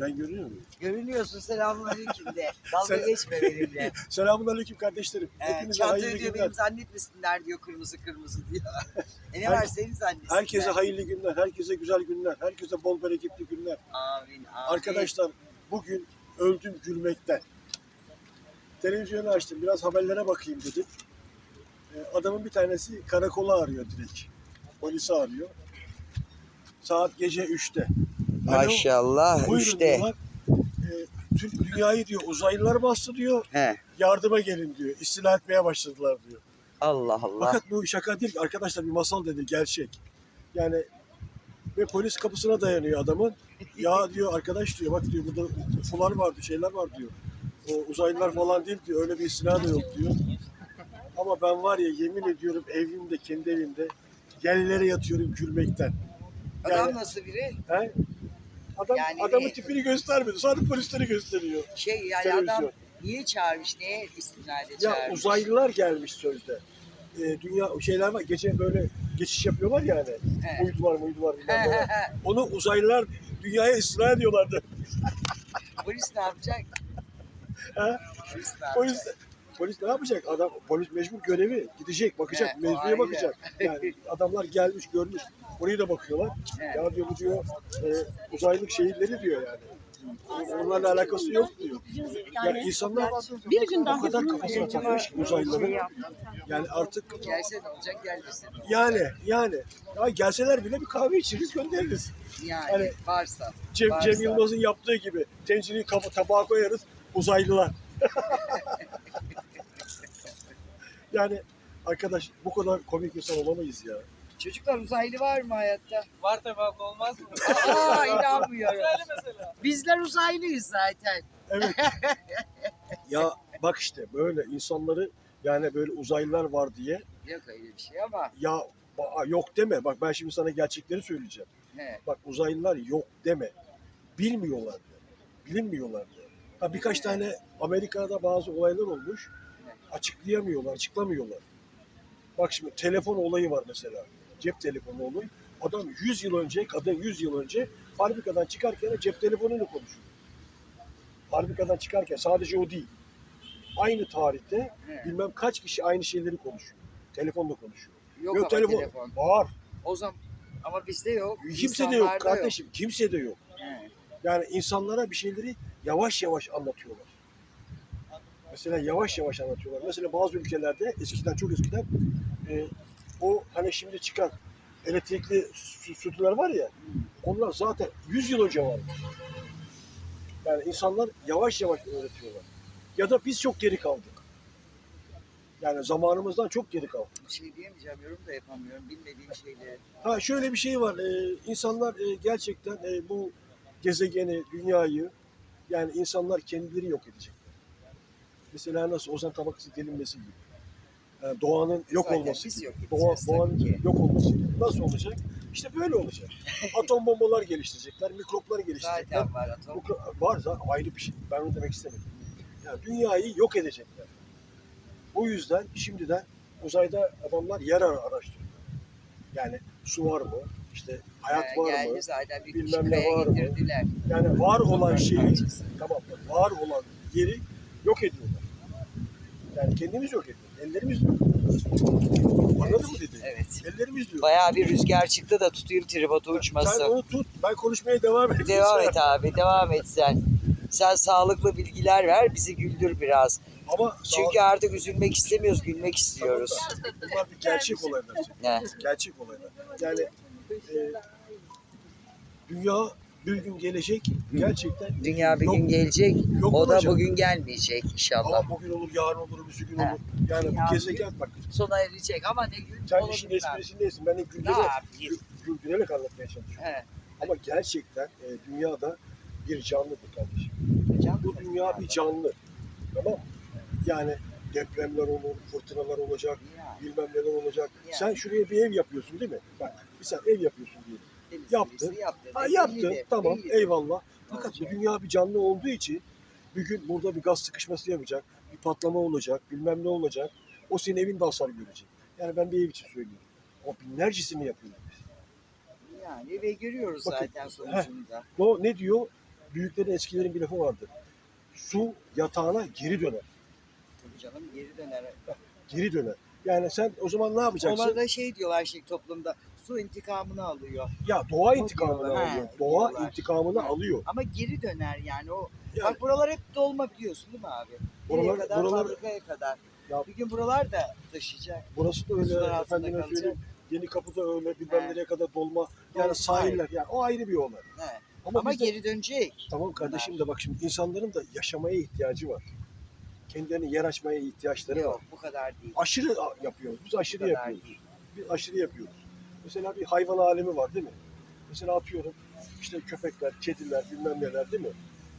Ben görüyor muyum? Görünüyorsun selamünaleyküm de. Dalga Selam- geçme benimle. Selamun aleyküm kardeşlerim. Ee, Hepinize hayırlı diyor günler. benim zannetmesinler diyor kırmızı kırmızı diyor. e ne Her- var senin zannetsinler. Herkese hayırlı günler, herkese güzel günler, herkese bol bereketli günler. Amin amin. Arkadaşlar bugün öldüm gülmekten. Televizyonu açtım, biraz haberlere bakayım dedim. Ee, Adamın bir tanesi karakola arıyor direkt. Polisi arıyor. Saat gece 3'te. Maşallah buyurun üçte. diyorlar. Ee, tüm dünyayı diyor uzaylılar bastı diyor. He. Yardıma gelin diyor. İstila etmeye başladılar diyor. Allah Allah. Fakat bu şaka değil arkadaşlar bir masal dedi gerçek. Yani ve polis kapısına dayanıyor adamın. Ya diyor arkadaş diyor bak diyor burada UFO'lar vardı şeyler var diyor. O uzaylılar falan değil diyor öyle bir istila da yok diyor. Ama ben var ya yemin ediyorum evimde kendi evimde yerlere yatıyorum gülmekten. Adam Yani- nasıl biri? He? Adam Yani adamın ne? tipini göstermedi. Sadece polisleri gösteriyor. Şey yani Televizyon. adam niye çağırmış? Neye istinade Ya çağırmış? uzaylılar gelmiş sözde. Ee, dünya şeyler var. Gece böyle geçiş yapıyorlar yani. He. Uydular uydular bilmem ne var. Onu uzaylılar dünyaya istila ediyorlardı. Polis ne yapacak? Ha? Polis ne yapacak? Polis, polis ne yapacak? Adam polis mecbur görevi gidecek, bakacak, o mevzuya bakacak. Yani adamlar gelmiş, görmüş. Oraya da bakıyorlar. Ya diyor bu diyor e, uzaylık şehirleri diyor yani. Onlarla alakası yok diyor. Yani insanlar bir gün o daha kadar kafasına takmış ki uzaylıların. Yani artık Gelse ne olacak olacak? yani yani ya gelseler bile bir kahve içeriz göndeririz. Yani Hani- varsa. Cem, Varsa. Cem Yılmaz'ın yaptığı gibi tencereyi kaba, tabağa koyarız uzaylılar. yani arkadaş bu kadar komik insan olamayız ya. Çocuklar uzaylı var mı hayatta? Var tabii abla olmaz mı? Aa inanmıyorum. Öyle mesela. Bizler uzaylıyız zaten. Evet. ya bak işte böyle insanları yani böyle uzaylılar var diye Yok öyle bir şey ama. ya ba- yok deme. Bak ben şimdi sana gerçekleri söyleyeceğim. He. Bak uzaylılar yok deme. Bilmiyorlar diyor. Bilinmiyorlar diyor. Ha, birkaç tane Amerika'da bazı olaylar olmuş. Açıklayamıyorlar, açıklamıyorlar. Bak şimdi telefon olayı var mesela. Cep telefonu olayı. Adam 100 yıl önce, kadın 100 yıl önce fabrikadan çıkarken cep telefonuyla konuşuyor. Fabrikadan çıkarken sadece o değil. Aynı tarihte He. bilmem kaç kişi aynı şeyleri konuşuyor. Telefonla konuşuyor. Yok, Yok, ama telefon. telefon. Var. O zaman ama bizde yok. Kimse de yok İnsanlarda kardeşim. Kimse de yok. He. Yani insanlara bir şeyleri yavaş yavaş anlatıyorlar. Mesela yavaş yavaş anlatıyorlar. Mesela bazı ülkelerde eskiden çok eskiden e, o hani şimdi çıkan elektrikli sü- sütüler var ya onlar zaten 100 yıl önce varmış. Yani insanlar yavaş yavaş öğretiyorlar. Ya da biz çok geri kaldık. Yani zamanımızdan çok geri kaldık. Bir şey diyemeyeceğim, yorum da yapamıyorum. Bilmediğim şeyleri. Ha şöyle bir şey var. Ee, insanlar e, gerçekten e, bu gezegeni, dünyayı yani insanlar kendileri yok edecekler. Mesela nasıl Ozan tabakası delinmesi gibi. Yani doğanın yok Zaten olması biz yok Doğa, doğanın ki. yok olması. Nasıl olacak? İşte böyle olacak. Atom bombalar geliştirecekler, mikroplar geliştirecekler. Zaten var atom. Mikro- var zaten ayrı bir şey. Ben onu demek istemedim. Yani dünyayı yok edecekler. O yüzden şimdiden uzayda adamlar yer ara- araştırıyor. Yani su var mı? İşte hayat He, var geldi mı? zaten bir Bilmem ne var mı? Yani var olan şeyi, tamam? Var olan yeri yok ediyorlar. Yani kendimiz yok ediyoruz. Ellerimiz yok. Anladın mı dedi? Evet. Ellerimiz diyor. Bayağı bir rüzgar çıktı da tutayım tribotu Sen uçmasın. onu tut. Ben konuşmaya devam edeyim. Devam Sen- et abi, devam et sen. Sen sağlıklı bilgiler ver, bizi güldür biraz. Ama Çünkü artık üzülmek istemiyoruz, gülmek istiyoruz. bunlar bir gerçek olaylar. He. Gerçek olaylar. Yani e, dünya bir gün gelecek gerçekten Dünya bir yok, gün gelecek, yok o da olacak. bugün gelmeyecek inşallah. Ama bugün olur, yarın olur, bir gün He. olur. Yani Dünya bu gezegen bak Sona erecek ama ne gün sen onu işin esprisindesin. Ben de güldürerek, güldürerek anlatmaya çalışıyorum. He. Ama gerçekten e, dünyada bir canlıdır kardeşim. Can Bu dünya bir canlı. Tamam mı? Yani depremler olur, fırtınalar olacak, Ya, bilmem neler olacak. Yani. Sen şuraya bir ev yapıyorsun değil mi? Bak bir sen ev yapıyorsun diyelim. Yaptı. Ha de, tamam eyvallah. Fakat bu dünya bir canlı olduğu için bir gün burada bir gaz sıkışması yapacak, bir patlama olacak, bilmem ne olacak. O senin evin de hasar görecek. Yani ben bir ev için söylüyorum. O binlercesini yapıyorlar biz. Yani ve görüyoruz Bakın, zaten sonucunda. O ne diyor? büyüklerin eskilerin bir lafı vardı. Su yatağına geri döner. Tabii canım geri döner. Geri döner. Yani sen o zaman ne yapacaksın? Ona da şey diyorlar şey toplumda. Su intikamını alıyor. Ya doğa intikamını diyorlar, alıyor. he, Doğa diyorlar. intikamını alıyor. Ama geri döner yani o. Yani Bak buralar hep dolma biliyorsun değil mi abi? Nereye Buralar- kadar buralar- fabrikaya kadar. Ya- Bir gün buralar da taşıyacak. burası da öyle altında efendime kalacak. söyleyeyim. Yeni kapıda öyle bilmem He. nereye kadar dolma. Yani Dolma, sahiller yani o ayrı bir olay. He. Ama, Ama biz de- geri dönecek. Tamam kardeşim de bak şimdi insanların da yaşamaya ihtiyacı var. Kendilerine yer açmaya ihtiyaçları var. Yok bu kadar değil. Aşırı yapıyoruz. Biz Bu aşırı kadar yapıyoruz. değil. Biz aşırı yapıyoruz. Mesela bir hayvan alemi var değil mi? Mesela atıyorum işte köpekler, kediler bilmem neler değil mi?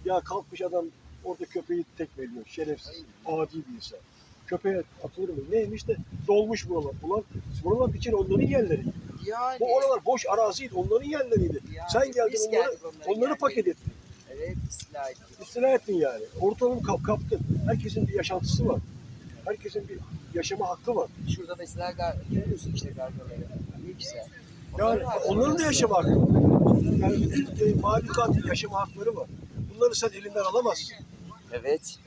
Ya kalkmış adam orada köpeği tekmeliyor. Şerefsiz, adi bir insan. Köpeğe atılır mı? Neymiş de dolmuş buralar. Ulan buralar bir kere onların yerleri. Yani. Bu oralar boş araziydi. Onların yerleriydi. yani Sen geldin onları, geldik onları yerlerine. paket ettin. Evet istila ettik. İstila ettin yani. Ortalığını kap, kaptın. Herkesin bir yaşantısı var. Herkesin bir yaşama hakkı var. Şurada mesela görüyorsun işte gargaları. Güzel. Yani Onların da yaşama hakkı var. Yani bütün e, mahlukatın yaşama hakları var. Bunları sen elinden alamazsın. Evet.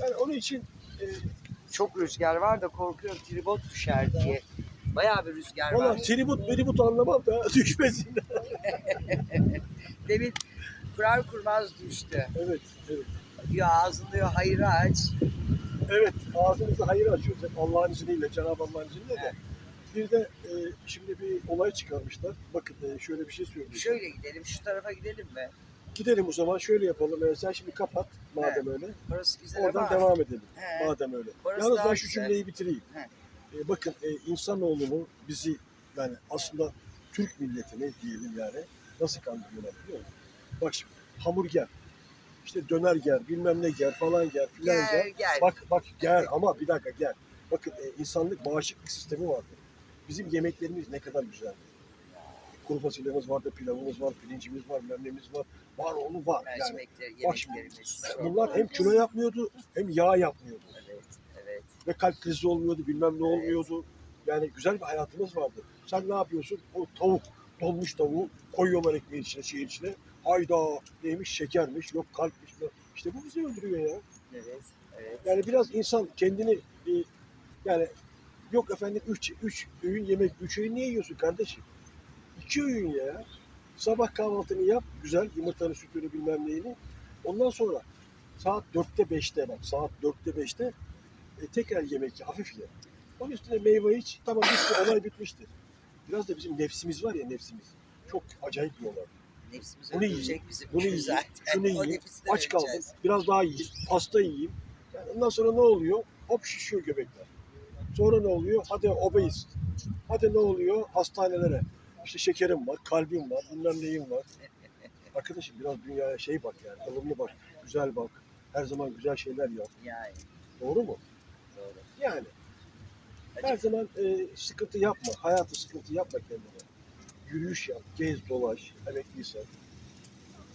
Yani onun için e, Çok rüzgar var da korkuyorum tribot düşer diye. Bayağı bir rüzgar valla var. tribut meribut anlamam da düşmesin. Demin kurar kurmaz düştü. evet, evet. Diyor ağzını diyor hayır aç. Evet, ağzımızı hayır açıyoruz. Hep Allah'ın izniyle, Cenab-ı Allah'ın izniyle de. Bir de e, şimdi bir olay çıkarmışlar. Bakın e, şöyle bir şey söyleyeyim. Şöyle gidelim şu tarafa gidelim mi? Gidelim o zaman şöyle yapalım. E, sen şimdi kapat madem öyle. Orası güzel Oradan ama. devam edelim. He. Madem öyle. Orası Yalnız daha ben şu güzel. cümleyi bitireyim. He. E, bakın e, insanoğlunu bizi yani aslında Türk milletini diyelim yani nasıl kandırıyorlar biliyor musun? Bak şimdi hamburger, işte döner ger, bilmem ne ger falan ger filan. Gel gel. Bak bak ger ama bir dakika gel. Bakın e, insanlık bağışıklık sistemi vardı. Bizim yemeklerimiz ne kadar güzeldi. Kuru fasulyemiz vardı, pilavımız var, pirincimiz var, memlemiz var. Var onu var. Yani Mercimekler, bak şimdi, yemeklerimiz. bunlar hem kilo yapmıyordu hem yağ yapmıyordu. Evet, evet. Ve kalp krizi olmuyordu, bilmem ne olmuyordu. Yani güzel bir hayatımız vardı. Sen ne yapıyorsun? O tavuk, donmuş tavuğu koyuyorlar ekmeğin içine, şeyin içine. Hayda neymiş şekermiş, yok kalpmiş. İşte bu bizi öldürüyor ya. Evet, evet. Yani biraz insan kendini e, yani yok efendim üç, üç öğün yemek, üç öğün niye yiyorsun kardeşim? İki öğün ya. Sabah kahvaltını yap, güzel yumurtanı, sütünü bilmem neyini. Ondan sonra saat dörtte beşte bak saat dörtte beşte e, tekrar yemek ye, hafif ye. Onun üstüne meyve iç, tamam bitti, olay bitmiştir. Biraz da bizim nefsimiz var ya nefsimiz. Çok acayip diyorlar. Nefsimiz Bunu öldürecek yiyeyim, bizi bunu yiyeyim, zaten. şunu yiyeyim, aç kaldım, biraz daha yiyeyim, pasta yiyeyim. Yani ondan sonra ne oluyor? Hop şişiyor göbekler. Sonra ne oluyor? Hadi obez. Hadi ne oluyor? Hastanelere. İşte şekerim var, kalbim var, bilmem neyim var. Arkadaşım biraz dünyaya şey bak yani, ılımlı bak, güzel bak. Her zaman güzel şeyler yap. Yani Doğru mu? doğru. Yani her zaman e, sıkıntı yapma. Hayatı sıkıntı yapma kendine. Yürüyüş yap, gez, dolaş, emekliysen.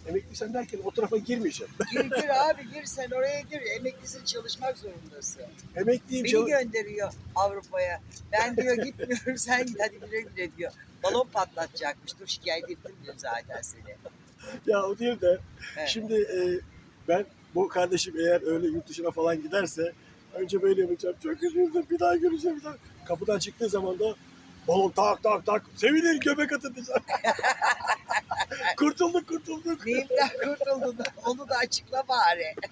Emekliysen derken o tarafa girmeyeceksin. Gir gir abi gir sen oraya gir. Emeklisin çalışmak zorundasın. Emekliyim Beni gönderiyor Avrupa'ya. Ben diyor gitmiyorum sen git hadi güle güle diyor. Balon patlatacakmış. Dur şikayet ettim diyor zaten seni. Ya o değil de Evet. şimdi e, ben bu kardeşim eğer öyle yurt dışına falan giderse önce böyle yapacağım. Çok üzüldüm bir daha göreceğim. Bir daha. Kapıdan çıktığı zaman da balon tak tak tak sevinin göbek diyeceğim. kurtulduk kurtulduk. Neyimden kurtuldun? Onu da açıkla bari.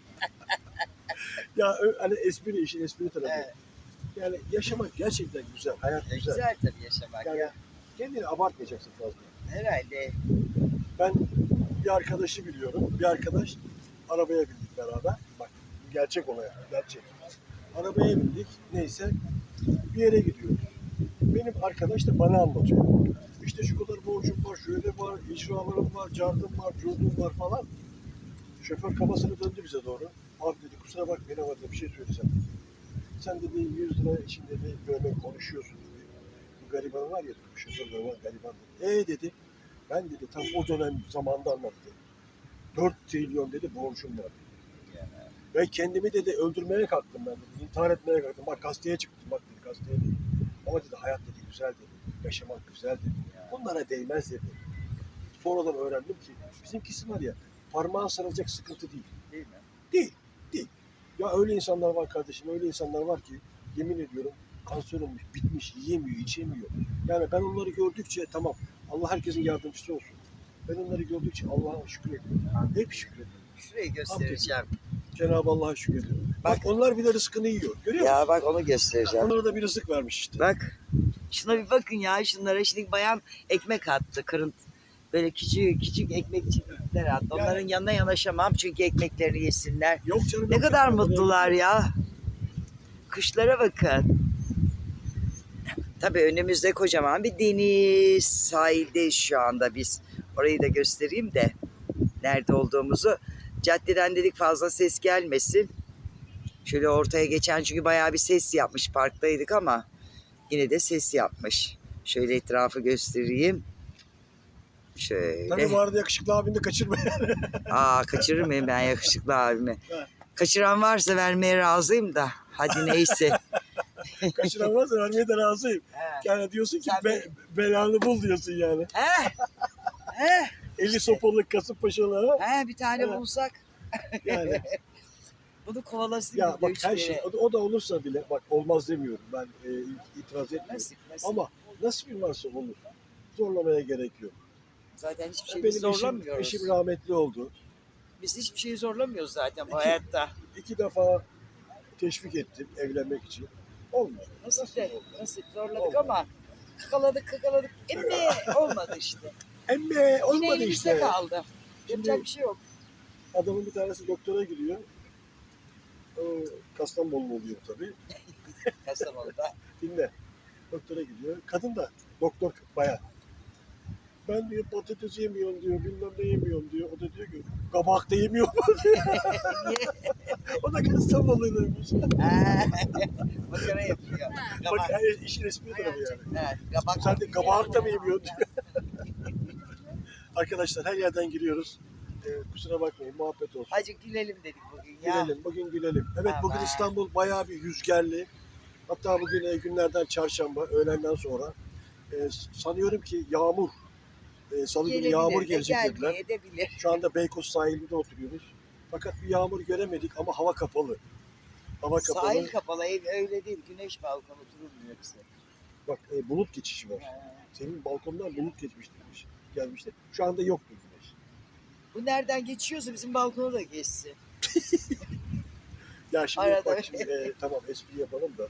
Ya hani espri işin espri tarafı. Evet. Yani yaşamak gerçekten güzel. Hayat E, güzel. Güzel tabii yaşamak Yani ya. kendini abartmayacaksın fazla. Herhalde. Ben bir arkadaşı biliyorum. Bir arkadaş arabaya bindik beraber. Bak gerçek olay. Gerçek. Arabaya bindik. Neyse bir yere gidiyoruz. Benim arkadaş da bana anlatıyor. İşte şu kadar borcum var, şöyle var, icralarım var, cardım var, curdum var falan. Şoför kafasını döndü bize doğru. Abi dedi kusura bak benim adına bir şey söylesem. Sen dedi 100 lira için dedi böyle konuşuyorsun dedi. Bu gariban var ya şoför var gariban dedi. E dedi ben dedi tam o dönem zamanda anlattı. 4 trilyon dedi borcum var. Ben kendimi dedi öldürmeye kalktım ben dedi. İntihar etmeye kalktım. Bak gazeteye çıktım bak dedi gazeteye dedi. Ama dedi hayat dedi güzel dedi. Yaşamak güzel dedi. Bunlara değmez dedi. Sonradan öğrendim ki bizimkisi var ya parmağı sarılacak sıkıntı değil. Değil mi? Değil, değil. Ya öyle insanlar var kardeşim, öyle insanlar var ki yemin ediyorum kanser olmuş, bitmiş, yiyemiyor, içemiyor. Yani ben onları gördükçe tamam Allah herkesin yardımcısı olsun. Ben onları gördükçe Allah'a şükrediyorum. Hep şükrediyorum. Şurayı göstereceğim. Cenab-ı Allah'a şükrediyorum. Bak, Bak. onlar bile rızkını yiyor. Görüyor musun? Ya bak onu göstereceğim. Onlara da bir rızık vermiş işte. Bak. Şuna bir bakın ya şunlara. Şimdi bayan ekmek attı. Kırınt. Böyle küçük küçük ekmekçikler attı. Onların yanına yanaşamam çünkü ekmeklerini yesinler. Yok canım. Ne yok. kadar Onlara- mutlular ya. Kuşlara bakın. Tabii önümüzde kocaman bir deniz. Sahildeyiz şu anda biz. Orayı da göstereyim de nerede olduğumuzu. Caddeden dedik fazla ses gelmesin. Şöyle ortaya geçen çünkü bayağı bir ses yapmış. Parktaydık ama yine de ses yapmış. Şöyle etrafı göstereyim. Şöyle. Tabii bu arada yakışıklı abini de kaçırma. Aa kaçırır mıyım ben yakışıklı abimi? Kaçıran varsa vermeye razıyım da. Hadi neyse. Kaçıran varsa vermeye de razıyım. Yani diyorsun ki Sen be- belanı bul diyorsun yani. He? He? Eli sopalı, Kasımpaşalı. He bir tane Evet. bulsak. Yani Bunu kovalasın ya bak her şey o da, o da olursa bile bak olmaz demiyorum ben e, itiraz etmiyorum. Nasip nasip. Ama nasibin varsa olur. Zorlamaya gerek yok. Zaten hiçbir şeyi Benim biz eşim, zorlamıyoruz. eşim rahmetli oldu. Biz hiçbir şeyi zorlamıyoruz zaten bu İki- hayatta. İki defa teşvik ettim evlenmek için. Olmuyor. Nasip de olmuyor? nasip zorladık Olmadı. ama kakaladık kakaladık. Emme olmadı işte. Yine olmadı elimizde işte. kaldı. Şimdi- Yapacak bir şey yok. Adamın bir tanesi doktora gidiyor. O Kastamonu oluyor tabii. Kastamonu'da. Dinle. Doktora gidiyor. Kadın da doktor bayan. Ben diyor patates yemiyorum diyor, bilmem ne yemiyorum diyor. O da diyor ki kabak da yemiyor mu diyor. O da Kastamonuluymuş. Ha, Makara yapıyor. Bak Kabak. yani işin espri tarafı yani. Evet, kabak. Sen de kabak da mı yemiyorsun diyor. Arkadaşlar her yerden giriyoruz. Ee, kusura bakmayın muhabbet olsun. Hacı gülelim dedik bugün ya. Gülelim, bugün gülelim. Evet bugün Aman. İstanbul bayağı bir rüzgarlı. Hatta bugün e, günlerden çarşamba, öğlenden sonra e, sanıyorum ki yağmur, e, salı günü Gelebilir yağmur de gelecek dediler. gelmeyebilir. Şu anda Beykoz sahilinde oturuyoruz. Fakat bir yağmur göremedik ama hava kapalı. Hava kapalı. Sahil kapalı ev öyle değil. Güneş balkonu durulmuyor bize. Bak e, bulut geçişi var. Ha. Senin balkondan bulut geçmişti. Gelmişti. Şu anda yoktu güneş. Bu nereden geçiyorsa bizim balkona da geçsin. Ya şimdi Arada bak şimdi e, tamam espri yapalım da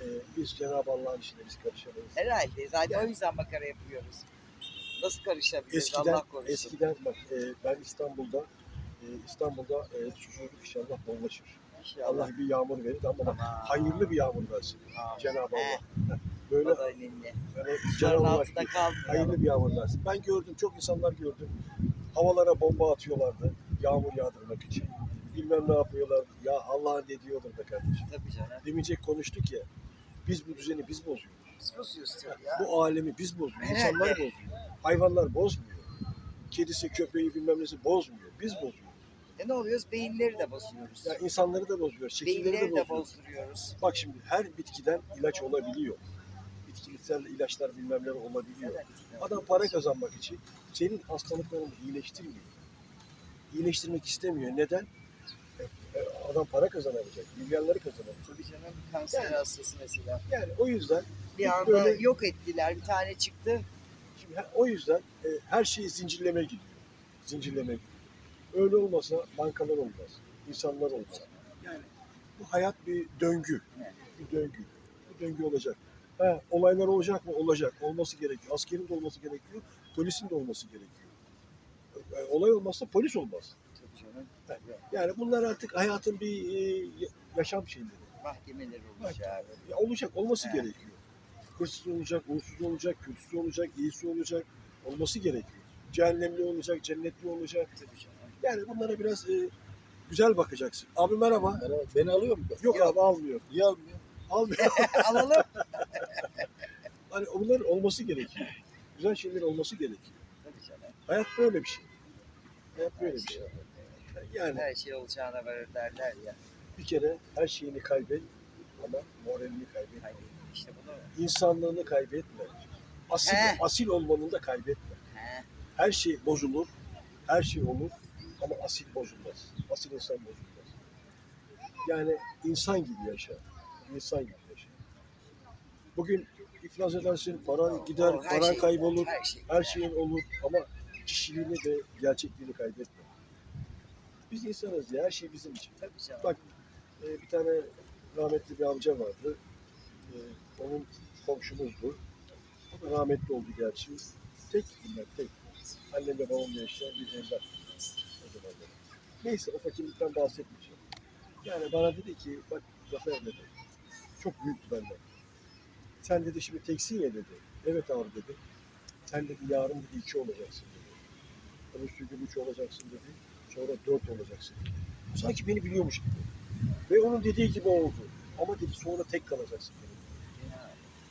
e, biz Cenab-ı Allah'ın işine biz karışamayız. Herhalde. Zaten o yüzden makara yapıyoruz. Nasıl karışabiliriz Eskiden, Allah korusun. eskiden bak e, ben İstanbul'da e, İstanbul'da e, susuzluk inşallah bollaşır. İnşallah. Allah bir yağmur verir ama hayırlı bir yağmur versin. Cenab-ı Allah. Böyle o da önemli. altında kalmıyor. hayırlı bir yağmur versin. Ben gördüm çok insanlar gördüm. Havalara bomba atıyorlardı yağmur yağdırmak için. Bilmem ne yapıyorlardı. Ya Allah'ın dediği olur be kardeşim. Tabii canım. Demeyecek konuştuk ya. Biz bu düzeni biz bozuyoruz. Biz bozuyoruz tabii ya. Bu alemi biz bozuyoruz. Herhalde. İnsanlar bozuyor. Hayvanlar bozmuyor. Kedisi, köpeği bilmem nesi bozmuyor. Biz bozuyoruz. E ne oluyoruz? Beyinleri de bozuyoruz. Ya insanları da bozuyor. Şekilleri de Beyinleri de bozuyor. bozduruyoruz. Bak şimdi her bitkiden ilaç olabiliyor. Bitkisel ilaçlar bilmem ne olabiliyor. Evet. Adam para kazanmak için senin hastalıklarını iyileştirmiyor. İyileştirmek istemiyor. Neden? E, Adam para kazanabilecek. Milyarları kazanabilecek. Tabii canım kanser Yani. hastası mesela. Yani o yüzden Bir anda böyle- yok ettiler. Bir tane çıktı. Şimdi o yüzden e, her şey zincirleme gidiyor. Zincirleme gidiyor. Öyle olmasa bankalar olmaz. insanlar olmaz. Yani bu hayat bir döngü. Evet. Bir döngü. Bu döngü olacak. Ha, olaylar olacak mı? Olacak. Olması gerekiyor. Askerin de olması gerekiyor. Polisin de olması gerekiyor. E, olay olmazsa polis olmaz. Yani bunlar artık hayatın bir e, yaşam şeyleri. Mahkemeler olacak. Ya olacak, olması Evet. gerekiyor. Hırsız olacak, uğursuz olacak, kötüsü olacak, iyisi olacak. Olması gerekiyor. Cehennemli olacak, cennetli olacak. Yani bunlara biraz e, güzel bakacaksın. Abi merhaba. Merhaba. Beni alıyor mu? Yok, Yok. abi almıyor. Niye almıyor? Almıyor. Alalım. Hani onların olması gerekiyor. Güzel şeyler olması gerekiyor. Tabii canım. Hayat böyle bir şey. Hayat böyle Her bir şey şey. Yani Her şey olacağına varır derler ya. bir kere her şeyini kaybet ama moralini kaybetme. Hani işte bunu İnsanlığını kaybetme. Asil, He. asil olmanı da kaybetme. he, Her şey bozulur, her şey olur Ama asil bozulmaz. Asil insan bozulmaz. Yani insan gibi yaşa. İnsan gibi. Bugün iflas edersin, paran gider, O her paran şey- kaybolur, Her şey. her şeyin olur ama kişiliğini ve gerçekliğini kaybetme. Biz insanız ya, her şey bizim için. Tabii canım. Bak, e, bir tane rahmetli bir amca vardı. E, onun komşumuzdu. O da rahmetli oldu gerçi. Tek bunlar, tek. Annemle babamla yaşayan bir evlat. O zamanlar. Neyse o fakirlikten bahsetmeyeceğim. Yani bana dedi ki, bak Zafer dedi, çok büyüktü benden. Sen dedi şimdi teksin ya dedi. Evet abi dedi. Sen dedi yarın dedi iki olacaksın dedi. Öbür gün üç olacaksın dedi. Sonra dört olacaksın dedi. Sanki beni biliyormuş gibi. Ve onun dediği gibi oldu. Ama dedi sonra tek kalacaksın dedi.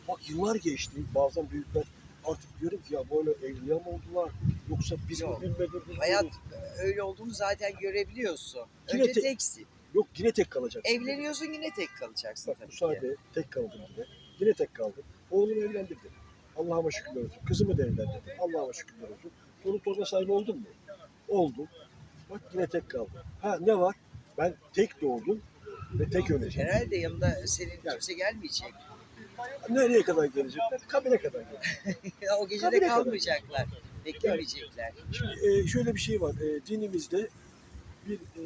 Bak yıllar geçti. Bazen büyükler artık diyorum ki ya böyle evliya mı oldular? Yoksa biz mi Yok. bilmedik? biz mi Hayat bilmedik? öyle olduğunu zaten görebiliyorsun. Yine Önce te- teksin. Yok yine tek kalacaksın. Evleniyorsun yine tek kalacaksın Bak tabii ki. müsaade tek kaldım yine. Yine tek kaldım. Oğlumu evlendirdim. Allah'ıma şükürler olsun. Kızımı da evlendirdim. Allah'ıma şükürler olsun. Çoluk torba sahibi oldum mu? Oldum. Bak yine tek kaldım. Ha ne var? Ben tek doğdum ve tek öleceğim. Herhalde yanında senin Yani- kimse gelmeyecek. Nereye kadar gelecekler? Kabine kadar gelecek. o gece Kabine de kalmayacaklar. Beklemeyecekler. Şimdi e, şöyle bir şey var. E, dinimizde bir e,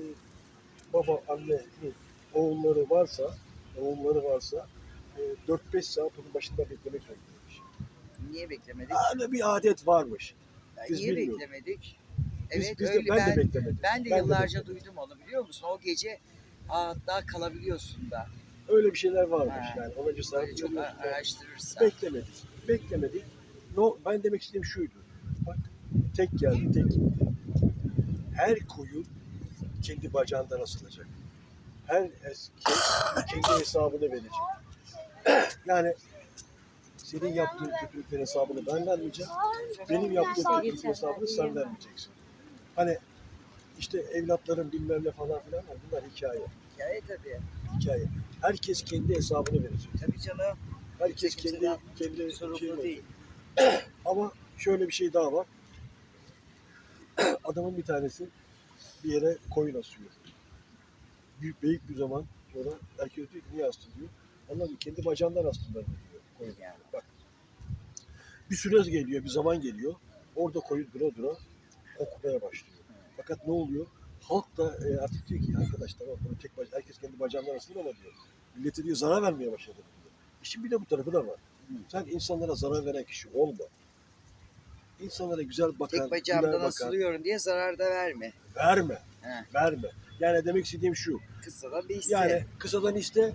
baba, annenin oğulları varsa, oğulları varsa e, 4-5 saat onun başında beklemek zorundaymış. Niye beklemedik? Yani bir adet varmış. Biz Niye bilmiyoruz. beklemedik? Biz, Evet biz de, öyle ben, ben, de beklemedim. ben de Ben de yıllarca beklemedim. duydum onu biliyor musun? O gece hatta kalabiliyorsun da. Öyle bir şeyler varmış Ha. yani. 10. saat çok araştırırsan. Beklemedik. Beklemedik. No, ben demek istediğim şuydu. Bak tek geldi tek. Her koyun kendi bacağından asılacak. Her eski kendi hesabını verecek. Yani senin yaptığın kötülüklerin hesabını ben vermeyeceğim. Benim yaptığım kötülüklerin hesabını sen vermeyeceksin. Hani işte evlatların bilmem ne falan filan var. Bunlar hikaye. Hikaye tabii. Hikaye. Herkes kendi hesabını verecek. Tabii canım. Herkes kendi kendi Sorumlu şeyini değil. Ama şöyle bir şey daha var. Adamın bir tanesi bir yere koyun asıyor. Büyük, büyük bir zaman sonra erkek diyor ki niye astın diyor. Diyor kendi bacağından diyor koyun. Yani. Bak. Bir süre geliyor, bir zaman geliyor. Orada koyun dura dura kokmaya başlıyor. Fakat ne oluyor? Halk da e, artık diyor ki arkadaş tamam bunu tek baca, herkes kendi bacağından asılır ama diyor. Millete diyor zarar vermeye başladı. İşin bir de bu tarafı da var. Sen insanlara zarar veren kişi olma. İnsanlara güzel bakan, Tek bacağımdan bakan, asılıyorum diye zarar da verme. verme, He. verme. Yani demek istediğim şu, Kısadan bir hisse. yani kısadan iste,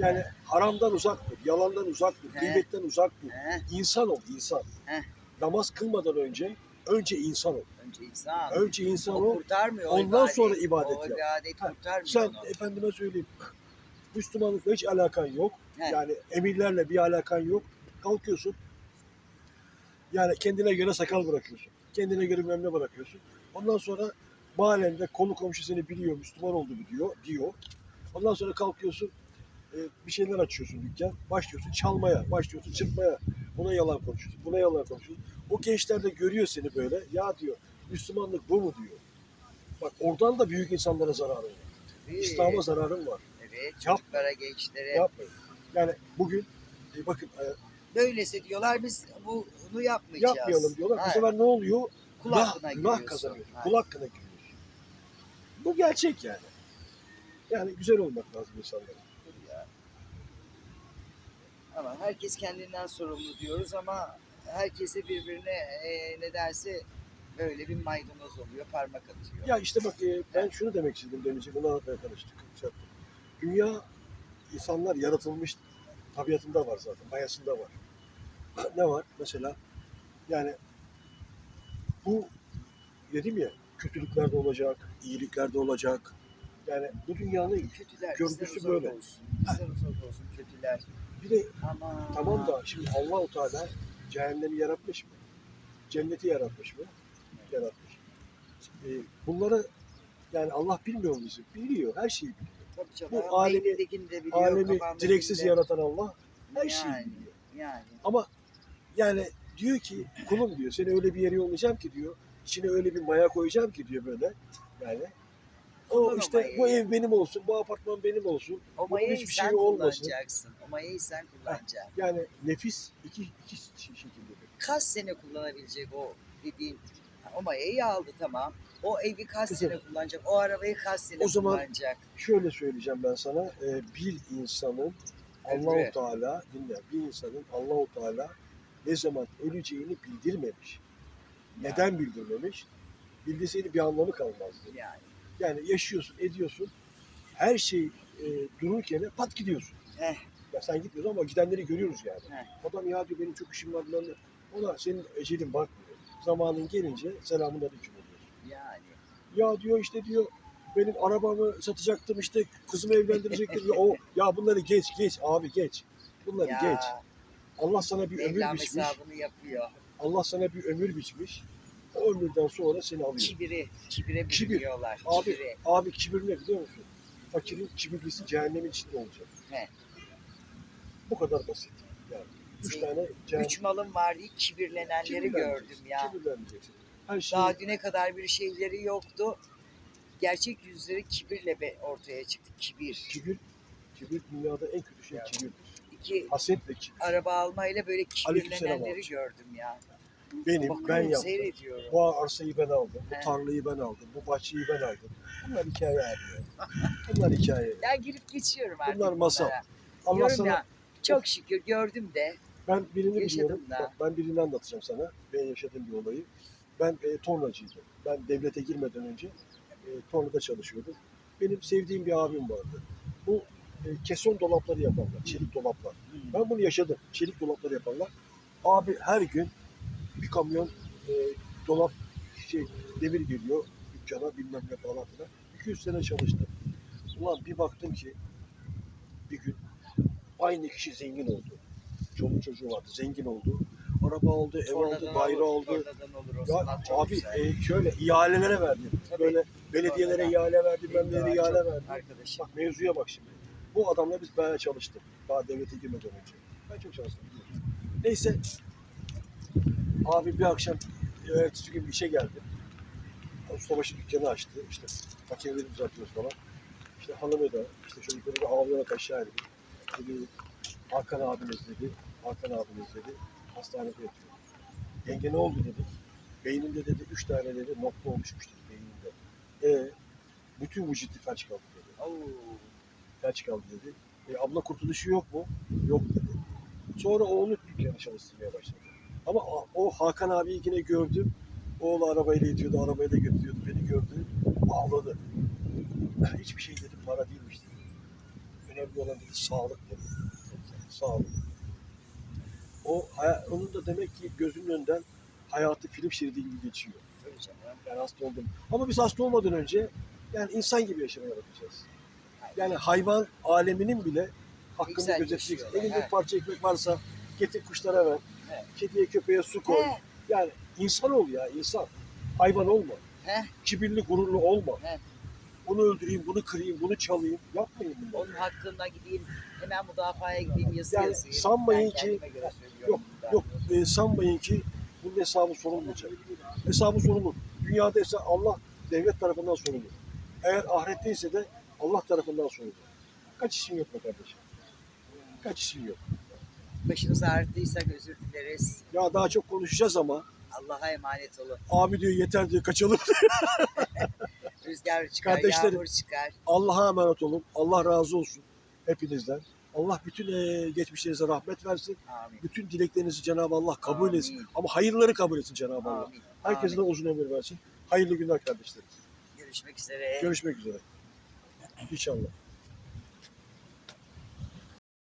yani haramdan uzak dur, yalandan uzak dur, He. gıybetten uzak dur. He. İnsan ol, insan. Heh. Namaz kılmadan önce, önce insan ol. Önce insan. Önce insan o ol. kurtarmıyor. o ondan ibadet. sonra ibadet o yap. ibadet Ha, kurtarmıyor Sen onu. efendime söyleyeyim, Müslümanlıkla hiç alakan yok. He. Yani emirlerle bir alakan yok. Kalkıyorsun. Yani kendine göre sakal bırakıyorsun. Kendine göre memle bırakıyorsun. Ondan sonra mahallende konu komşu seni biliyor, Müslüman oldu mu diyor, diyor. Ondan sonra kalkıyorsun, e, bir şeyler açıyorsun dükkan, başlıyorsun çalmaya, başlıyorsun çırpmaya. Buna yalan konuşuyorsun, buna yalan konuşuyorsun. O gençler de görüyor seni böyle, ya diyor, Müslümanlık bu mu diyor. Bak oradan da büyük insanlara zararı var. İslam'a zararın var. Evet Yap- çocuklara, gençlere. Yapmayın. Yani bugün e, bakın e, Böylesi diyorlar biz bunu yapmayacağız. yapmayalım diyorlar. Bu Ha, sefer ne oluyor? kul hakkına giriyorsun. kazanıyorsun. Ha. Kul hakkına giriyorsun. Bu gerçek yani. Yani güzel olmak lazım insanlara. Ama herkes kendinden sorumlu diyoruz ama herkese birbirine e, nedense böyle bir maydanoz oluyor, parmak atıyor. Ya işte bak e, ben şunu demek istedim demişim. Bunu anlatmaya çalıştık. Şey. Dünya insanlar yaratılmış tabiatında var zaten. Mayasında var. ne var? Mesela yani bu dedim ya kötülükler de olacak, iyilikler de olacak. Yani bu dünyanın kötüler Görgüsü böyle. olsun. Uzak olsun kötüler. Bir de Ama Tamam da şimdi Allah-u Teala cehennemi yaratmış mı? Cenneti yaratmış mı? Yaratmış. E, bunları yani Allah bilmiyor mu bizi? Biliyor. Her şeyi biliyor. tabii canım, bu alemi- biliyor, Alemi direksiz yaratan Allah her şeyi yani, biliyor. Yani. Ama yani diyor ki kulum diyor seni öyle bir yere yollayacağım ki diyor içine öyle bir maya koyacağım ki diyor böyle. Yani o işte bu ev benim olsun, bu apartman benim olsun. O Bunun mayayı hiçbir sen şeyi olmasın. kullanacaksın. O mayayı sen kullanacaksın. Yani nefis iki, iki şey- şekildedir. Kaç sene kullanabilecek o dediğin o mayayı aldı tamam. O evi kaç sene kullanacak? O arabayı kaç sene O zaman- kullanacak? Şöyle söyleyeceğim ben sana. e, bir insanın. Allahu Teala dinle. Bir insanın Allahu Teala ne zaman öleceğini bildirmemiş. Neden bildirmemiş? Bildirseydi bir anlamı kalmazdı. Yani. Yani yaşıyorsun, ediyorsun. Her şey e, dururken pat gidiyorsun. Heh. Ya sen gitmiyorsun ama gidenleri görüyoruz yani. Heh. Adam ya diyor benim çok işim var. bilmem ne. Ona senin ecelin bakmıyor. Zamanın gelince selamun aleyküm oluyor. Yani. Ya diyor işte diyor benim arabamı satacaktım işte kızımı evlendirecektim. ya, o, ya bunları geç geç abi geç. Bunları Ya, geç. Allah sana bir ömür biçmiş. Allah sana bir ömür biçmiş. O ömürden sonra seni alıyor. Kibiri, kibire Kibir. bürünüyorlar. Abi, abi kibir ne biliyor musun? Fakirin kibirlisi cehennemin içinde olacak. He. Bu kadar basit. Yani üç Şey, tane cehennem. Üç malım var diye kibirlenenleri gördüm ya. Kibirlenmeyeceksin. Her şey Daha düne kadar bir şeyleri yoktu. Gerçek yüzleri kibirle be- ortaya çıktı. Kibir. kibir, kibir dünyada en kötü şey kibirdir. İki Haset ve kibir. araba almayla böyle Aleykümselam kibirlenenleri abi. gördüm ya. Benim, ben Bakıyorum yaptım. seyrediyorum. Bu arsayı ben aldım, bu tarlayı ben aldım, bu bahçeyi ben aldım. Bunlar hikaye abi. Bunlar hikaye. Ya girip geçiyorum artık Bunlar masal. bunlara. Allah Diyorum sana, ya çok şükür gördüm de. ben birini Yaşadım biliyorum. da. Bak, ben birini anlatacağım sana. Ben yaşadığım bir olayı. Ben e, tornacıydım. Ben devlete girmeden önce e, tornada çalışıyordum. Benim sevdiğim bir abim vardı. Bu e, keson dolapları yaparlar, çelik dolaplar. Ben bunu yaşadım. Çelik dolapları yaparlar. Abi her gün bir kamyon e, dolap şey demir geliyor dükkana bilmem ne falan filan. 200 sene çalıştım. Ulan bir baktım ki bir gün aynı kişi zengin oldu. Çoluk çocuğu vardı, zengin oldu. Araba aldı, ev aldı, Tornadan daire olur, aldı. Olur o Ya sanat çok abi güzel. e, şöyle ihalelere verdi. Tabii. Böyle belediyelere Tornadan. ihale verdi, ben var ihale çok verdi. Arkadaşım. Bak mevzuya bak şimdi. Bu adamla biz bayağı çalıştık. Daha devlete girmeden önce. Ben çok çalıştım. Neyse. Abi bir akşam ertesi gün bir işe geldi. Ustabaşı dükkanı açtı. İşte makineleri düzeltiyoruz falan. İşte hanımı da işte çocukları da ağlayarak aşağı indi. Dedi Hakan abimiz dedi. Hakan abimiz dedi. Hastanede yatıyor. Yenge ne oldu dedi. Beyninde dedi üç tane dedi nokta oluşmuş dedi beyninde. E bütün vücudu felç kaldı dedi Oo. felç kaldı dedi. E, abla kurtuluşu yok mu? Yok dedi. Sonra oğlu dükkanı çalıştırmaya başladı. Ama o- Hakan abiyi yine gördüm. Oğlu arabayla itiyordu, arabayla götürüyordu. Beni gördü, ağladı. Hiçbir şey dedi, para değilmiş dedi. Önemli olan dedi, sağlık dedi. Sağlık. O, onun da demek ki gözünün önünden hayatı film şeridi gibi geçiyor. Ben hasta oldum. Ama biz hasta olmadan önce yani insan gibi yaşamaya bakacağız. Yani hayvan aleminin bile hakkını yaşıyorlar, Elinde bir parça ekmek varsa getir kuşlara ver. He. Kediye köpeğe su koy. He, Yani insan ol ya insan. Hayvan olma. he. Kibirli gururlu olma. He. Bunu öldüreyim, bunu kırayım, bunu çalayım. Yapmayın bunları. Onun hakkında gideyim hemen müdafaya gideyim yazı Yani yazayım. sanmayın ki- burada. Yok e, sanmayın ki bunun hesabı sorulmayacak. Hesabı sorulur. Dünyada ise Allah devlet tarafından sorulur. Eğer ahirette ise de Allah tarafından sorulur. Kaç işin yok be kardeşim? Kaç işin yok? Başınızı ağrıttıysak özür dileriz. Ya daha çok konuşacağız ama Allah'a emanet olun. abi diyor yeter diyor kaçalım. Rüzgar çıkar, Kardeşlerim. yağmur çıkar. Allah'a emanet olun. Allah razı olsun hepinizden. Allah bütün e, geçmişlerinize rahmet versin. Amin. Bütün dileklerinizi Cenab-ı Allah kabul Amin. etsin. Ama hayırları kabul etsin Cenab-ı Allah. Amin. Herkese de uzun ömür versin. Hayırlı günler kardeşlerim. Görüşmek üzere. Görüşmek üzere. İnşallah.